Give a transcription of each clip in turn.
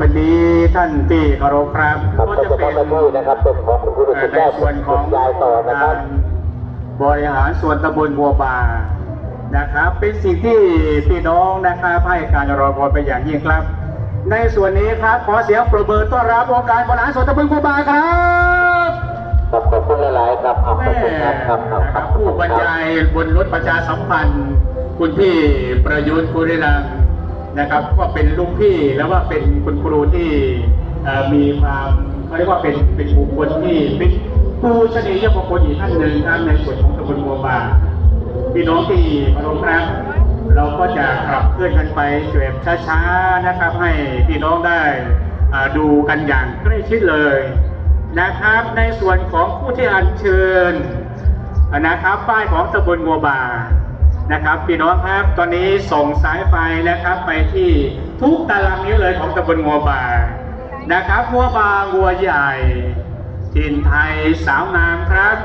ไปนี้ท่านที่เคารพครับครับก็ก็จะจะเป็เป็นนหน้าที่นะครับเป็นของคุณครูเอ่สุอดในแก้วส่วนของยายต่อนะครับ บริหารส่วนตำบลบัวบานะครับ เป็นสิ่งที่พี่น้องนะครับให้การรอคอยเป็นอย่างยิ่งครับ ในส่วนนี้ครับขอเสียงปรบมือต้อนรับองค์การบริหารส่วนตำบลบัวบาครับ ครับขอบคุณหลายๆครับเอาขอบคุณครับครับครับนะคครัรับบผู้บรรยายบนรถประชาสัมพันธ์ คุณพี่ประยุทธ์คุริรัง นะครับก็เป็นลุงพี่แล้วว่าเป็นคุณครูที่มีความเขาเรียกว่าเป็นเป็นบุคคลที่เป็นผู้ชนียบุคคลอีกท่านหนึ่งครับในส่วนของตำบลบัวบานพี่น้องที่เคารพครับเราก็จะขับเคลื่อนกันไปแบบช้าๆนะครับ ให้พี่น้องได้ดูกันอย่างใกล้ชิดเลยนะครับ ในส่วนของผู้ที่อัญเชิญนะครับป้ายของตำบลงัวบาน นะครับพี่น้องครับตอนนี้ส่งสายไฟนะครับไปที่ทุกตารางนิ้วเลยของตำบลงัวบานะครับงัวบางัวใหญ่ถิ่นไทยสาวงามครับ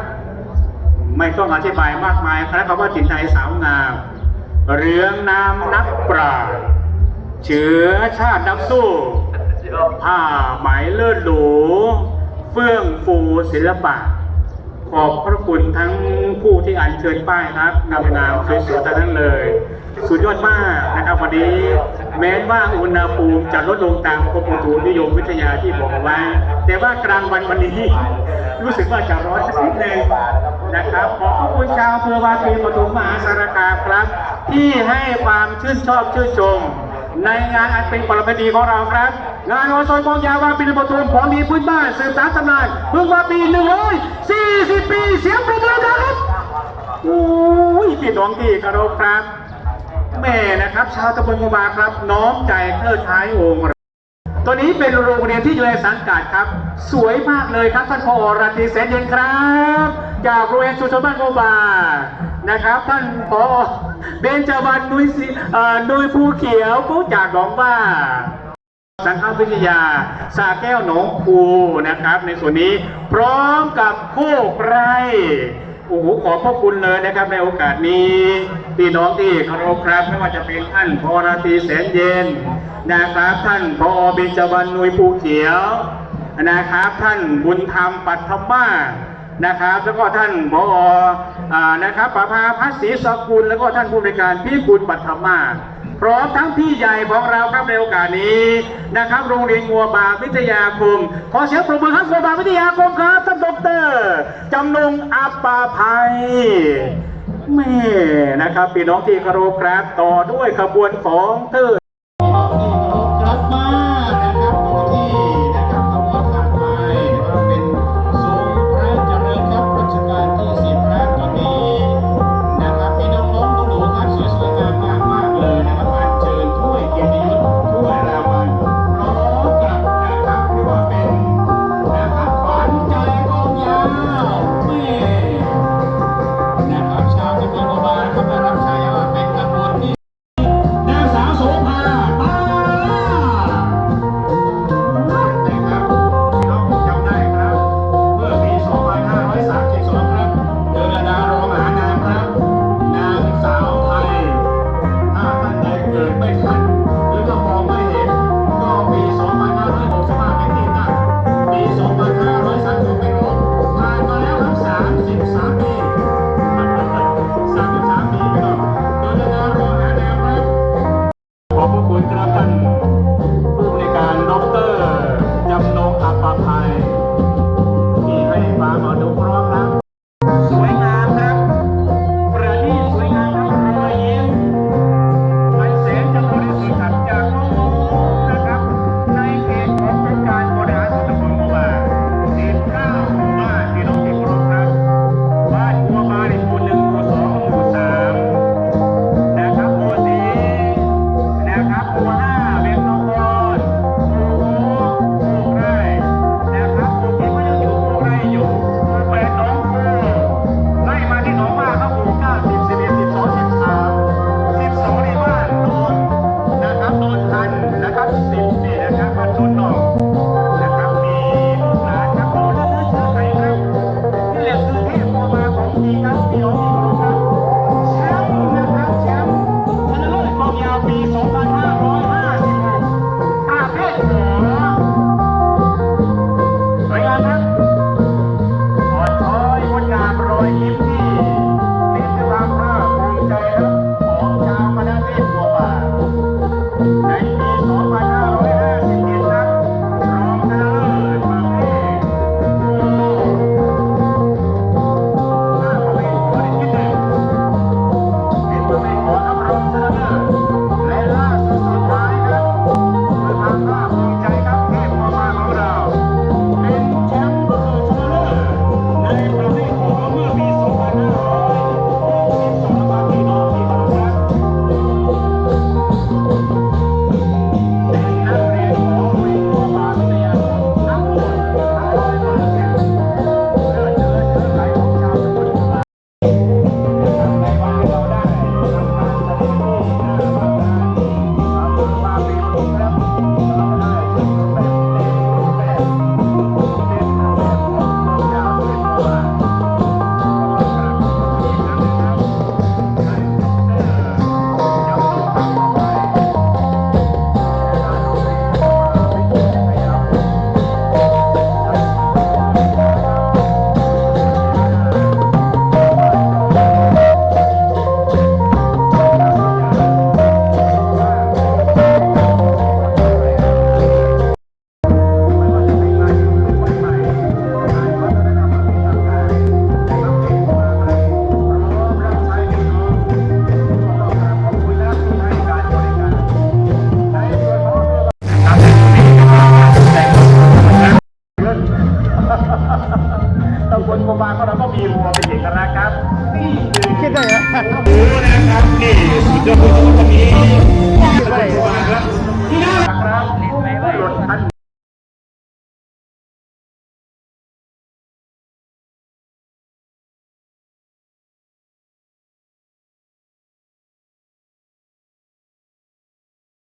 ไม่ต้องอธิบายมากมายครับคำว่าถิ่นไทยสาวงาม เรื่องนามนักปราชญ์เชื้อชาตินักสู้ผ้าไหมเลิศหรูเฟื่องฟูศิลปะ อบพระคุณทั้งผู้ที่อัญเชิญป้ายครับนำงามสวยๆทั้งนั้นเลย สุดยอดมากนะครับวันนี้ แม้ว่าอุณหภูมิจะลดลงตามกรมอุตุนิยมวิทยาที่บอกเอาไว้ แต่ว่ากลางวันวันนี้รู้สึกว่าจะร้อนสักนิดนึงนะครับขอบพระคุณชาวอำเภอวาปีปทุมมหาสารคามครับ ที่ให้ความชื่นชอบชื่นชม ในงานอันเป็นประเพณีของเราครับ งานวันซอยกองยาวาปีนปทุมของดีพื้นบ้านสืบสานตำนานเพิ่งว่าปี140ปีเสียงประมือนะครับโอ้ยพี่น้องที่เคารพครับแม่นะครับ ชาวตำบลกุบาครับ น้อมใจเทิดท้ายองค์ตัวนี้เป็นโรงเรียนที่อยู่ในสังกัดครับ สวยมากเลยครับท่านพอราตรีแสนเย็นครับ จากโรงเรียนชุมชนบ้านโกบานะครับ ท่านพอ เบญจวรรณนุยศิเอ่อนุยภูเขียวผู้จากหนองว่า สังฆวิทยาสาแก้วหนองคูนะครับ ในส่วนนี้พร้อมกับโคกไรโอ้โหขอบพระคุณเลยนะครับในโอกาสนี้พี่น้องที่เคารพครับไม่ว่าจะเป็นท่านพอราตรีแสนเย็นนะครับ ท่านพอเบญจวรรณนุยภูเขียวนะครับ ท่านบุญธรรมปัทมา นะครับแล้วก็ท่านพออนะครับประภาพัฒศรีสกุลแล้วก็ท่านผู้บริการพี่บุญปัทมาพร้อมทั้งพี่ใหญ่ของเราครับในโอกาสนี้นะครับ โรงเรียนงัวบาวิทยาคม ขอเสียงปรบมือครับงัวบาวิทยาคมครับท่านดรจำนงอัปปาภัยแม่นะครับพี่น้องที่เคารพครับต่อด้วยขบวนของเธอ